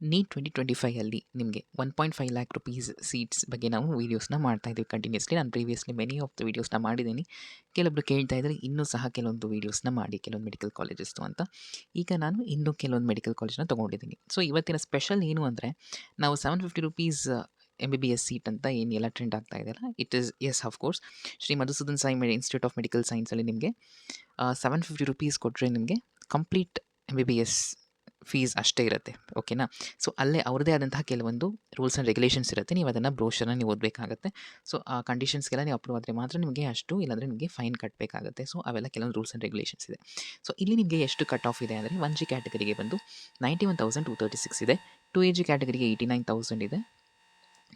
Neat twenty twenty ಫೈಯಲ್ಲಿ ನಿಮಗೆ one point five lakh rupees seats ಬಗ್ಗೆ ನಾವು ವೀಡಿಯೋಸ್ನ ಮಾಡ್ತಾ ಇದ್ದೀವಿ ಕಂಟಿನ್ಯೂಸ್ಲಿ ನಾನು ಪ್ರೀವಿಯಸ್ಲಿ ಮೆನಿ ಆಫ್ ದ ವೀಡಿಯೋಸ್ನ ಮಾಡಿದ್ದೀನಿ. ಕೆಲವೊಬ್ರು ಕೇಳ್ತಾ ಇದ್ದಾರೆ ಇನ್ನೂ ಸಹ ಕೆಲವೊಂದು ವೀಡಿಯೋಸ್ನ ಮಾಡಿ, ಕೆಲವೊಂದು ಮೆಡಿಕಲ್ ಕಾಲೇಜಸ್ದು ಅಂತ. ಈಗ ನಾನು ಇನ್ನೂ ಕೆಲವೊಂದು ಮೆಡಿಕಲ್ ಕಾಲೇಜ್ನ ತೊಗೊಂಡಿದ್ದೀನಿ. ಸೊ ಇವತ್ತಿನ ಸ್ಪೆಷಲ್ ಏನು ಅಂದರೆ, ನಾವು seven fifty rupees M B B S seat ಅಂತ ಏನು ಎಲ್ಲ ಟ್ರೆಂಡ್ ಆಗ್ತಾ ಇದೆಯಲ್ಲ it is S course Shri Madhusudan Sai institute of medical ಸೈನ್ಸಲ್ಲಿ ನಿಮಗೆ ಸೆವೆನ್ ಫಿಫ್ಟಿ ರುಪೀಸ್ ಕೊಟ್ಟರೆ ನಿಮಗೆ complete M B B S fees ಅಷ್ಟೇ ಇರುತ್ತೆ ಓಕೆನಾ ಸೊ ಅಲ್ಲೇ ಅವ್ರದ್ದೇ ಆದಂತಹ ಕೆಲವೊಂದು ರೂಲ್ಸ್ ಆ್ಯಂಡ್ ರೆಗ್ಯುಲೇಷನ್ಸ್ ಇರುತ್ತೆ, ನೀವು ಅದನ್ನು ಬ್ರೋಷರ್ನ ನೀವು ಓದಬೇಕಾಗುತ್ತೆ. ಸೊ ಆ ಕಂಡೀಷನ್ಸ್ಗೆಲ್ಲ ನೀವು ಅಪ್ರೂವ್ ಆದರೆ ಮಾತ್ರ ನಿಮಗೆ ಅಷ್ಟು ಇಲ್ಲಾಂದರೆ ನಿಮಗೆ ಫೈನ್ ಕಟ್ಟಬೇಕಾಗುತ್ತೆ ಸೊ ಅವೆಲ್ಲ ಕೆಲವೊಂದು ರೂಲ್ಸ್ ಆ್ಯಂಡ್ ರೆಗ್ಯುಲೇಷನ್ಸ್ ಇದೆ. ಸೊ ಇಲ್ಲಿ ನಿಮಗೆ ಎಷ್ಟು ಕಟ್ ಆಫ್ ಇದೆ ಅಂದರೆ ಒನ್ ಜಿ ಕ್ಯಾಟಗರಿಗೆ ಬಂದು ninety one thousand two thirty six ಇದೆ. ಟು ಎ ಜಿ ಕ್ಯಾಟಗರಿಗೆ ಏಯ್ಟಿ ನೈನ್ ತೌಸಂಡ್ ಇದೆ.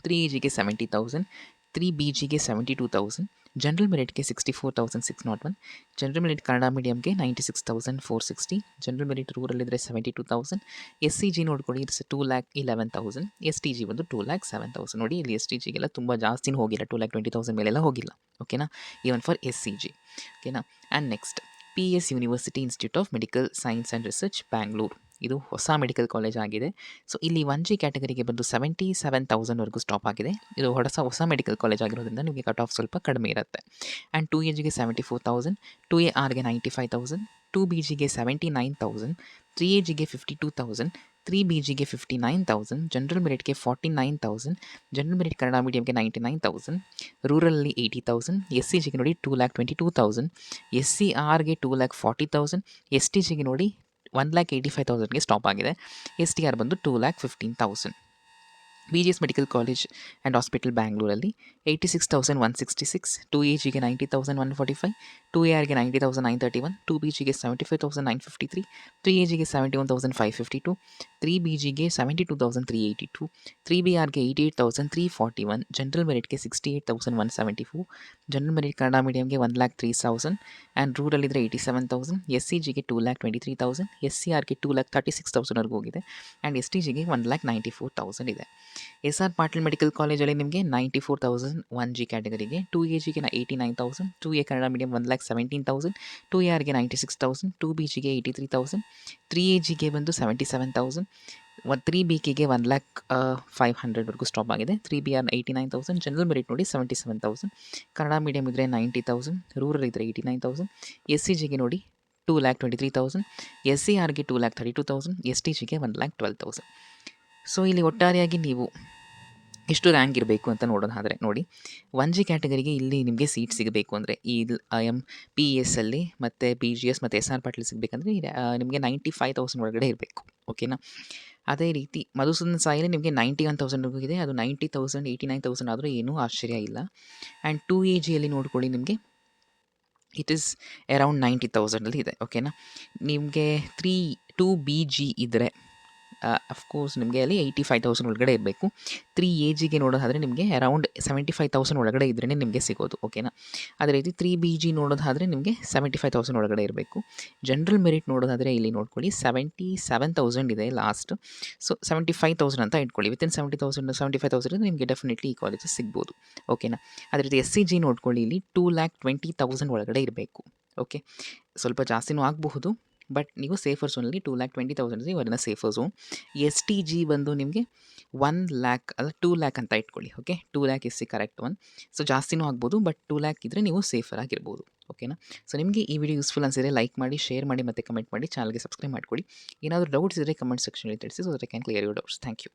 ತ್ರೀ ಎ ಜಿಗೆ ಸೆವೆಂಟಿ ತೌಸಂಡ್ ತ್ರೀ ಬಿ ಜಿಗೆ seventy two thousand general ಮೆರಿಟ್ಗೆ sixty four thousand six not one general merit Kannada ಮೀಡಿಯಮ್ಗೆ ninety six thousand four sixty general merit ರೂರಲ್ಲಿದ್ದರೆ seventy two thousand S C G ನೋಡ್ಕೊಳ್ಳಿ it's two lakh eleven thousand S T G ಬಂದು two lakh seven thousand ನೋಡಿ ಇಲ್ಲಿ S T ಜಿಗೆಲ್ಲ ತುಂಬ ಜಾಸ್ತಿನೂ ಹೋಗಿಲ್ಲ two lakh twenty thousand ಮೇಲೆಲ್ಲ ಹೋಗಿಲ್ಲ. ಓಕೆನಾ even for S C G ಓಕೆನಾ and next P S university institute of medical science and research Bangalore ಇದು ಹೊಸ ಮೆಡಿಕಲ್ ಕಾಲೇಜ್ ಆಗಿದೆ. ಸೊ ಇಲ್ಲಿ ಒನ್ ಜಿ ಕ್ಯಾಟಗರಿಗೆ ಬಂದು ಸೆವೆಂಟಿ ಸೆವೆನ್ ತೌಸಂಡ್ವರೆಗೂ ಸ್ಟಾಪ್ ಆಗಿದೆ. ಇದು ಹೊಸ ಹೊಸ ಮೆಡಿಕಲ್ ಕಾಲೇಜ್ ಆಗಿರೋದ್ರಿಂದ ನಿಮಗೆ ಕಟ್ ಆಫ್ ಸ್ವಲ್ಪ ಕಡಿಮೆ ಇರುತ್ತೆ. ಆ್ಯಂಡ್ ಟು ಎ ಜಿಗೆ seventy four thousand two A ಆರ್ಗೆ ninety five thousand two B ಜಿಗೆ seventy nine thousand three A ಜಿಗೆ fifty two thousand three B ಜಿಗೆ fifty nine thousand general ಮೆರಿಟ್ಗೆ forty nine thousand general merit Kannada ಮೀಡಿಯಮ್ಗೆ ninety nine thousand ರೂರಲಲ್ಲಿ eighty thousand S C ಜಿಗೆ ನೋಡಿ two lakh twenty two thousand S C ಆರ್ಗೆ two lakh forty thousand S T ಜಿಗೆ ನೋಡಿ one lakh eighty five ತೌಸಂಡ್ಗೆ stop ಆಗಿದೆ. S T R ಬಂದು two lakh fifteen thousand B G S medical college and hospital ಬ್ಯಾಂಗ್ಳೂರಲ್ಲಿ eighty six thousand one sixty six two A ಜಿಗೆ ninety thousand one forty five two A ಆರ್ಗೆ ninety thousand nine thirty one two B ಜಿಗೆ seventy five thousand nine fifty three three A ಜಿಗೆ seventy one thousand five fifty two three B ಜಿಗೆ seventy two thousand three eighty two three B ಆರ್ಗೆ eighty eight thousand three forty one general ಮೆರಿಟ್ಗೆ sixty eight thousand one seventy four general merit Kannada ಮೀಡಿಯಮ್ಗೆ one lakh three thousand and rural ಇದ್ದರೆ eighty seven thousand S C ಜಿಗೆ two lakh twenty three thousand S C ಆರ್ಗೆ two lakh thirty six ತೌಸಂಡ್ವರೆಗೂ ಹೋಗಿದೆ and S T ಜಿಗೆ one lakh ninety four thousand ಇದೆ. S R Patil medical ಕಾಲೇಜಲ್ಲಿ ನಿಮಗೆ ninety four thousand one G ಕ್ಯಾಟಗರಿಗೆ, two A ಜಿಗೆ eighty nine thousand, two A Kannada medium one lakh seventeen thousand two A ಆರ್ಗೆ ninety six thousand two B ಜಿಗೆ eighty three thousand three A ಜಿಗೆ ಬಂದು seventy seven thousand one three B ಕೆಗೆ one lakh five ಹಂಡ್ರೆಡ್ವರೆಗೂ stop ಆಗಿದೆ. Three B R eighty nine thousand general merit ನೋಡಿ seventy seven thousand Kannada medium ಇದ್ದರೆ ninety thousand rural ಇದ್ದರೆ eighty nine thousand S C ಜಿಗೆ ನೋಡಿ two lakh twenty three thousand S C ಆರ್ಗೆ two lakh thirty two thousand S T ಜಿಗೆ one lakh twelve thousand so ಇಲ್ಲಿ ಒಟ್ಟಾರೆಯಾಗಿ ನೀವು ಎಷ್ಟು rank ಇರಬೇಕು ಅಂತ ನೋಡೋದಾದರೆ ನೋಡಿ. ಒನ್ ಜಿ ಕ್ಯಾಟಗರಿಗೆ ಇಲ್ಲಿ ನಿಮಗೆ ಸೀಟ್ ಸಿಗಬೇಕು ಅಂದರೆ ಈ ಐ ಎಂ ಪಿ ಎಸ್ ಅಲ್ಲಿ ಮತ್ತು ಪಿ ಜಿ ಎಸ್ ಮತ್ತು ಎಸ್ ಆರ್ ಪಾಟೀಲ್ ಸಿಗಬೇಕಂದ್ರೆ ನಿಮಗೆ ನೈಂಟಿ ಫೈವ್ ತೌಸಂಡ್ ಒಳಗಡೆ ಇರಬೇಕು. ಓಕೆನಾ ಅದೇ ರೀತಿ ಮಧುಸೂದನ್ ಸಾಯಿಲಿ ನಿಮಗೆ ನೈಂಟಿ ಒನ್ ತೌಸಂಡ್ವರೆಗೂ ಇದೆ. ಅದು ninety thousand eighty nine thousand ಆದರೂ ಏನೂ ಆಶ್ಚರ್ಯ ಇಲ್ಲ. ಆ್ಯಂಡ್ ಟು ಎ ಜಿಯಲ್ಲಿ ನೋಡ್ಕೊಳ್ಳಿ ನಿಮಗೆ. ಇಟ್ ಈಸ್ ಅರೌಂಡ್ ನೈಂಟಿ ತೌಸಂಡಲ್ಲಿ ಇದೆ. ಓಕೆನಾ ನಿಮಗೆ ತ್ರೀ ಟೂ ಬಿ ಜಿ ಇದ್ದರೆ ಅಫ್ಕೋರ್ಸ್ ನಿಮಗೆ ಅಲ್ಲಿ ಏಯ್ಟಿ ಫೈವ್ ತೌಸಂಡ್ ಒಳಗಡೆ ಇರಬೇಕು. ತ್ರೀ ಎ ಜಿಗೆ ನೋಡೋದಾದರೆ ನಿಮಗೆ ಅರೌಂಡ್ ಸೆವೆಂಟಿ ಫೈವ್ ತೌಸಂಡ್ ಒಳಗಡೆ ಇದ್ರೇ ನಿಮಗೆ ಸಿಗೋದು ಓಕೆನಾ ಅದೇ ರೀತಿ ತ್ರೀ ಬಿ ಜಿ ನೋಡೋದಾದರೆ ನಿಮಗೆ ಸೆವೆಂಟಿ ಫೈವ್ ತೌಸಂಡ್ ಒಳಗಡೆ ಇರಬೇಕು. ಜನರಲ್ ಮೆರಿಟ್ ನೋಡೋದಾದರೆ ಇಲ್ಲಿ ನೋಡ್ಕೊಳ್ಳಿ ಸೆವೆಂಟಿ ಸೆವೆನ್ ತೌಸಂಡ್ ಇದೆ last so seventy five thousand ಅಂತ ಇಟ್ಕೊಳ್ಳಿ. Within seventy thousand seventy five thousand ನಿಮಗೆ ಡೆಫಿನೆಟ್ಲಿ ಈ ಕಾಲೇಜಸ್ ಸಿಗ್ಬೋದು ಓಕೆನಾ ಅದೇ ರೀತಿ ಎಸ್ ಸಿ ಜಿ ನೋಡ್ಕೊಳ್ಳಿ, ಇಲ್ಲಿ ಟೂ ಲ್ಯಾಕ್ ಟ್ವೆಂಟಿ ತೌಸಂಡ್ ಒಳಗಡೆ ಇರಬೇಕು ಓಕೆ ಸ್ವಲ್ಪ ಜಾಸ್ತಿನೂ ಆಗಬಹುದು ಬಟ್ ನೀವು ಸೇಫರ್ ಝೋನಲ್ಲಿ ಟೂ ಲ್ಯಾಕ್ ಟ್ವೆಂಟಿ ತೌಸಂಡ್ ಇವರನ್ನ safer zone S T G ಬಂದು ನಿಮಗೆ ಒನ್ ಲ್ಯಾಕ್ ಅಲ್ಲ ಟೂ ಲ್ಯಾಕ್ ಅಂತ ಇಟ್ಕೊಳ್ಳಿ okay two lakh is see correct one so ಜಾಸ್ತಿನೂ ಆಗ್ಬೋದು ಬಟ್ ಟೂ ಲ್ಯಾಕ್ ಇದ್ದರೆ ನೀವು ಸೇಫರ್ ಆಗಿರ್ಬೋದು ಓಕೆನಾ ಸೊ ನಿಮಗೆ ಈ ವಿಡಿಯೋ ಯೂಸ್ಫುಲ್ ಅನಿಸಿದ್ರೆ ಲೈಕ್ ಮಾಡಿ ಶೇರ್ ಮಾಡಿ ಮತ್ತು ಕಮೆಂಟ್ ಮಾಡಿ ಚಾನಲ್ಗೆ ಸಬ್ಸ್ಕ್ರೈಬ್ ಮಾಡ್ಕೊಳ್ಳಿ. ಏನಾದರೂ ಡೌಟ್ಸ್ ಇದ್ದರೆ ಕಮೆಂಟ್ ಸೆಕ್ಷನಲ್ಲಿ ತಿಳಿಸಿ so can clear you doubts thank you